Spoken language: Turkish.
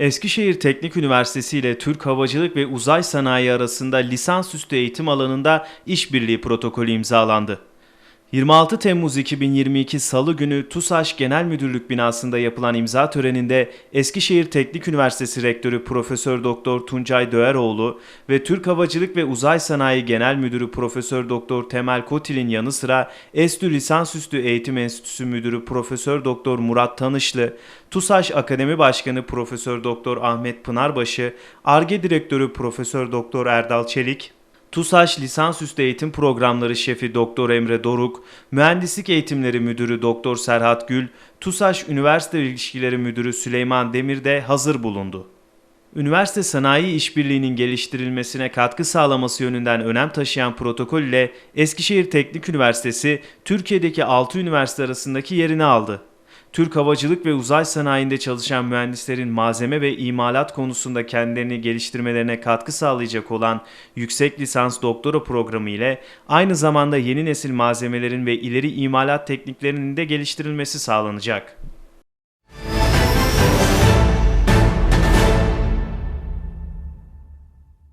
Eskişehir Teknik Üniversitesi ile Türk Havacılık ve Uzay Sanayi arasında lisansüstü eğitim alanında işbirliği protokolü imzalandı. 26 Temmuz 2022 Salı günü TUSAŞ Genel Müdürlük binasında yapılan imza töreninde Eskişehir Teknik Üniversitesi Rektörü Profesör Doktor Tuncay Döeroğlu ve Türk Havacılık ve Uzay Sanayi Genel Müdürü Profesör Doktor Temel Kotil'in yanı sıra ESTÜ Lisansüstü Eğitim Enstitüsü Müdürü Profesör Doktor Murat Tanışlı, TUSAŞ Akademi Başkanı Profesör Doktor Ahmet Pınarbaşı, ARGE Direktörü Profesör Doktor Erdal Çelik, TUSAŞ Lisansüstü Eğitim Programları Şefi Doktor Emre Doruk, Mühendislik Eğitimleri Müdürü Doktor Serhat Gül, TUSAŞ Üniversite İlişkileri Müdürü Süleyman Demir de hazır bulundu. Üniversite sanayi işbirliğinin geliştirilmesine katkı sağlaması yönünden önem taşıyan protokol ile Eskişehir Teknik Üniversitesi Türkiye'deki 6 üniversite arasındaki yerini aldı. Türk havacılık ve uzay sanayinde çalışan mühendislerin malzeme ve imalat konusunda kendilerini geliştirmelerine katkı sağlayacak olan yüksek lisans doktora programı ile aynı zamanda yeni nesil malzemelerin ve ileri imalat tekniklerinin de geliştirilmesi sağlanacak.